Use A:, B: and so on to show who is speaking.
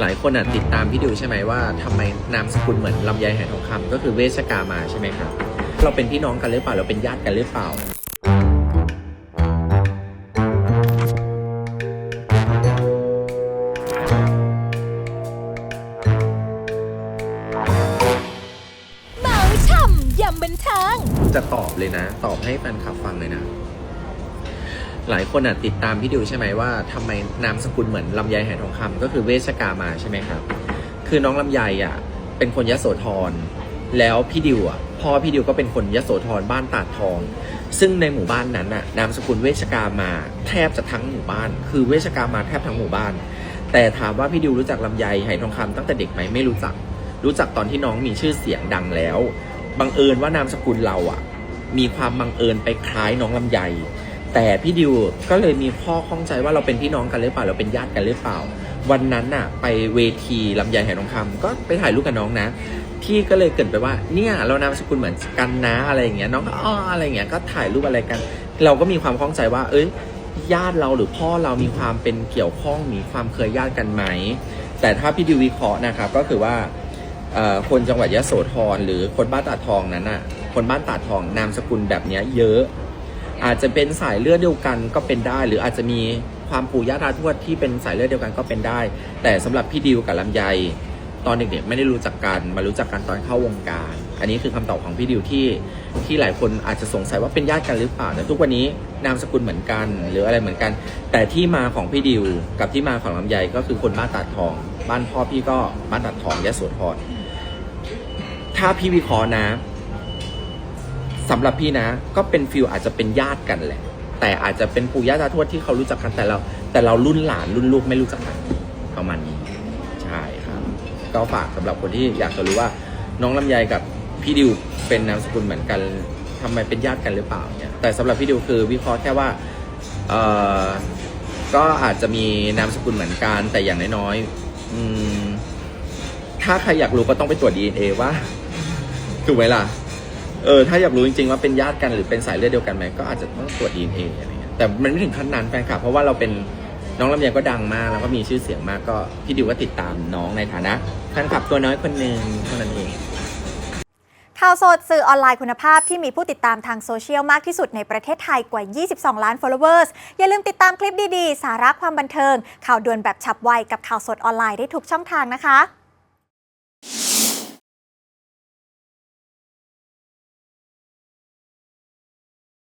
A: หลายคนอะติดตามพี่ดิวใช่ไหมว่าทำไมนามสกุลเหมือนลำไยไหทองคำก็คือเวชกามาใช่ไหมครับ เราเป็นพี่น้องกันหรือเปล่าเราเป็นญาติกันหรือเปล่า
B: เมาช่ำยำบันเทิง
A: จะตอบเลยนะ ตอบให้แฟนคลับฟังเลยนะ หลายคนอะติดตามพี่ดิวใช่ไหมว่าทำไมนามสกุลเหมือนลำไยไหทองคำก็คือเวชกามาใช่ไหมครับ คือน้องลำไยอะเป็นคนยโสธรแล้วพี่ดิวอะพ่อพี่ดิวก็เป็นคนยโสธรบ้านตาดทอง ซึ่งในหมู่บ้านนั้นน่ะนามสกุลเวชกามาแทบจะทั้งหมู่บ้าน คือเวชกามาแทบทั้งหมู่บ้าน แต่ถามว่าพี่ดิวรู้จักลำไยไหทองคำตั้งแต่เด็กไหมไม่รู้จัก รู้จักตอนที่น้องมีชื่อเสียงดังแล้วบังเอิญว่านามสกุลเราอะมีความบังเอิญไปคล้ายน้องลำไย แต่พี่ดิวก็เลยมีข้อข้องใจว่าเราเป็นพี่น้องกันหรือเปล่าเราเป็นญาติกันหรือเปล่า วันนั้นน่ะ ไปเวทีลำไยไหทองคำก็ไปถ่ายรูปกับน้องนะพี่ก็เลยเกินไปว่าเนี่ยเรานามสกุลเหมือนกันนะอะไรอย่างเงี้ยน้องก็อ๋ออะไรอย่างเงี้ยก็ถ่ายรูปอะไรกัน เราก็มีความข้องใจว่า เอ้ยญาติเราหรือพ่อเรามีความเป็นเกี่ยวข้องมีความเคยญาติกันไหม แต่ถ้าพี่ดิววิเคราะห์นะครับก็คือว่าคนจังหวัดยะโสธรหรือคนบ้านตาทองนั้นน่ะคนบ้านตาทองนามสกุลแบบเนี้ยเยอะ อาจจะเป็นสายเลือดเดียวกันก็เป็นได้ หรืออาจจะมีความปู่ย่าตาทวดที่เป็นสายเลือดเดียวกันก็เป็นได้ แต่สำหรับพี่ดิวกับลำไย ตอนเด็กๆไม่ได้รู้จักกันมารู้จักกันตอนเข้าวงการ อันนี้คือคำตอบของพี่ดิวที่ที่หลายคนอาจจะสงสัยว่าเป็นญาติกันหรือเปล่าแต่ทุกวันนี้นามสกุลเหมือนกัน หรืออะไรเหมือนกัน แต่ที่มาของพี่ดิวกับที่มาของลำไยก็คือคนบ้านตัดทอง บ้านพ่อพี่ก็บ้านตัดทองยะโสธรถ้าพี่วิเคราะห์นะ สำหรับพี่นะ ก็เป็นฟิลอาจจะเป็นญาติกันแหละ แต่อาจจะเป็นปู่ย่าตาทวดที่เขารู้จักกันแต่เรา แต่เรารุ่นหลานรุ่นลูกไม่รู้จักกันประมาณนี้ใช่ครับก็ฝากสำหรับคนที่อยากจะรู้ว่าน้องลำไยกับพี่ดิวเป็นนามสกุลเหมือนกันทำไมเป็นญาติกันหรือเปล่าเนี่ยแต่สำหรับพี่ดิวคือวิเคราะห์แค่ว่าเออก็อาจจะมีนามสกุลเหมือนกันแต่อย่างน้อยๆอืมถ้าใครอยากรู้ก็ต้องไปตรวจ DNA ว่าถูกไหมล่ะ เออถ้าอยากรู้จริงๆว่าเป็นญาติกันหรือเป็นสายเลือดเดียวกันไหมก็อาจจะต้องตรวจ DNA อะไรเงี้ยแต่มันไม่ถึงขั้นนั้นแฟนคลับเพราะว่าเราเป็นน้องลำไยก็ดังมาก แล้วก็มีชื่อเสียงมากก็พี่ดิวก็ติดตามน้องในฐานะแฟนคลับตัวน้อยคนหนึ่งเท่านั้นเอง
B: ข่าวสดสื่อออนไลน์คุณภาพที่มีผู้ติดตามทางโซเชียลมากที่สุดในประเทศไทยกว่า 22 ล้าน followers อย่าลืมติดตามคลิปดี ๆ สาระความบันเทิง ข่าวด่วนแบบฉับไวกับข่าวสดออนไลน์ได้ทุกช่องทางนะคะ